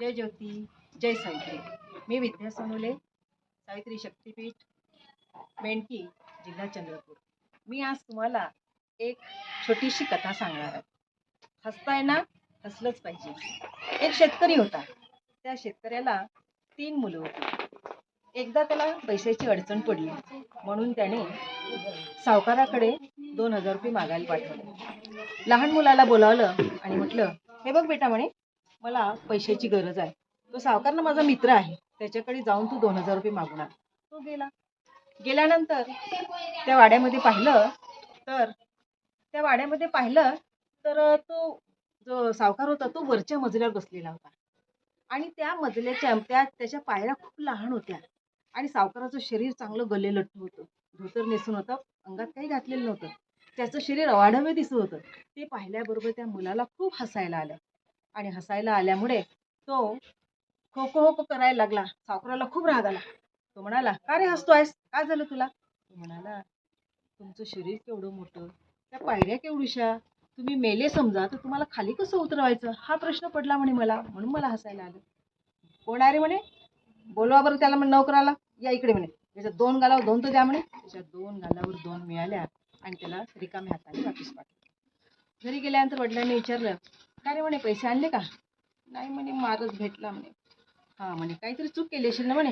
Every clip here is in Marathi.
जय ज्योती जय सावित्री. मी विद्या सोनुले सावित्री शक्तीपीठ मेंढकी जिल्हा चंद्रपूर. मी आज तुम्हाला एक छोटीशी कथा सांगणार आहे. हसताय ना हसलंच पाहिजे. एक शेतकरी होता. त्या शेतकऱ्याला तीन मुलं होती. एकदा त्याला पैशाची अडचण पडली. म्हणून त्याने सावकाराकडे दोन हजार रुपये मागायला पाठवले. लहान मुलाला बोलावलं आणि म्हटलं हे बघ बेटा म्हणे मला पैशाची गरज आहे. तो सावकार ना माझा मित्र आहे. त्याच्याकडे जाऊन तू दोन हजार रुपये मागून आण तो गेला. गेल्यानंतर त्या वाड्यामध्ये पाहिलं तर त्या वाड्यामध्ये पाहिलं तर तो जो सावकार होता तो वरच्या मजल्यावर बसलेला होता. आणि त्या मजल्याच्या त्या त्याच्या पायऱ्या खूप लहान होत्या. आणि सावकाराचं शरीर चांगलं गल्लेलट्ट होतं. धोतर नेसून होतं. अंगात काही घातलेलं नव्हतं. त्याचं शरीर अवाढव्य दिसत होतं. ते पाहिल्याबरोबर त्या मुलाला खूप हसायला आलं. आणि हसायला आल्यामुळे तो खो खो खो करायला लागला. सावकाराला खूप राग आला. तो म्हणाला का रे हसतो आहेस काय झालं तुला? तो म्हणाला तुमचं शरीर केवढं मोठं त्या पायऱ्या केवढीशा? तुम्ही मेले समजा तर तुम्हाला खाली कसं उतरवायचं? हा प्रश्न पडला म्हणे मला म्हणून मला हसायला आलं. कोण आहे रे म्हणे? बोलवा बरं त्याला म्हणे नोकराला या इकडे म्हणे. त्याच्यात दोन गालावर दोन तर द्या म्हणे. त्याच्या दोन गालावर दोन मिळाल्या आणि त्याला रिकाम्या हाताने वापस पाठवलं. घरी गेल्यानंतर वडिलांनी विचारलं का रे म्हणे पैसे आणले का? नाही म्हणे मारच भेटला म्हणे. हां म्हणे काहीतरी चूक केली असेल ना म्हणे.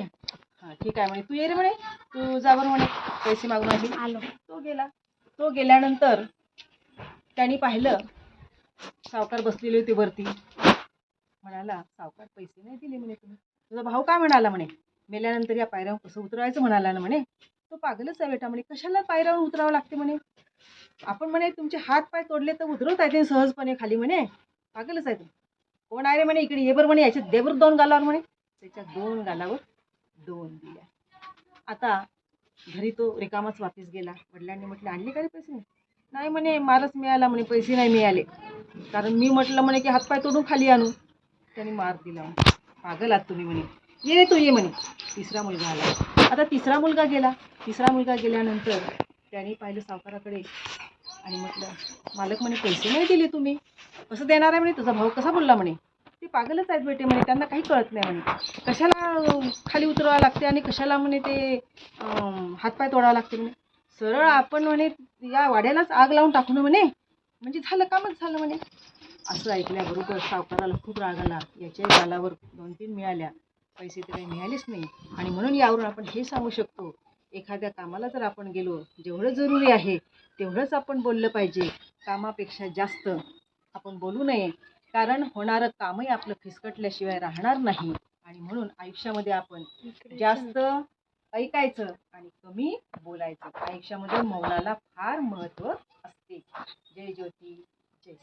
हां ठीक आहे म्हणे. तू ये रे म्हणे. तू जा बरं म्हणे. पैसे मागून आली. आलो. तो गेला. तो गेल्यानंतर त्यांनी पाहिलं सावकार बसलेले होते वरती. म्हणाला सावकार पैसे नाही दिले म्हणे तुम्ही. तुझा भाऊ काय म्हणाला म्हणे? मेल्यानंतर या पायऱ्यावर कसं उतरवायचं म्हणाला ना म्हणे. तो पागलच आहे बेटा म्हणे. कशाला पायऱ्यावर उतरावं लागते म्हणे? आपण म्हणे तुमचे हात पाय तोडले तर उतरवता येते सहजपणे खाली म्हणे. पागलच आहे तू. कोण आहे रे म्हणे इकडे? ये बरं म्हणे याच्यात देवर दोन गालावर म्हणे. त्याच्या दोन गालावर दोन दिल्या. आता घरी तो रिकामाच वापस गेला. वडिलांनी म्हटलं आणले का रे पैसे? नाही म्हणे मारच मिळाला म्हणे पैसे नाही मिळाले. कारण मी म्हटलं म्हणे की हातपाय तोडून खाली आणू. त्याने मार दिला म्हणे. पागल आहात तुम्ही म्हणे. ये रे तू ये म्हणे. तिसरा मुलगा आला. आता तिसरा मुलगा गेला. तिसरा मुलगा गेल्यानंतर त्याने पाहिलं सावकाराकडे आणि म्हटलं मालक म्हणे पैसे नाही दिले तुम्ही. कसं देणार आहे म्हणे? तुझा भाऊ कसा बोलला म्हणे? ते पागलच आहेत बेटे म्हणे त्यांना काही कळत नाही म्हणे. कशाला खाली उतरावं लागते आणि कशाला म्हणे ते हातपाय तोडावं लागते म्हणे? सरळ आपण म्हणे या वाड्यालाच आग लावून टाकू ना म्हणे. म्हणजे झालं कामच झालं म्हणे. असं ऐकल्याबरोबर सावकाराला खूप राग आला. याच्या गालावर दोन तीन मिळाल्या. पैसे तर काही मिळालेच नाही. आणि म्हणून यावरून आपण हे सांगू शकतो एखाद्या कामाला जर आपण गेलो जेवढं जरुरी आहे तेवढंच आपण बोललं पाहिजे. कामापेक्षा जास्त आपण बोलू नये. कारण होणारं कामही आपलं फिसकटल्याशिवाय राहणार नाही. आणि म्हणून आयुष्यामध्ये आपण जास्त ऐकायचं आणि कमी बोलायचं. आयुष्यामध्ये मौनाला फार महत्त्व असते. जय ज्योती जय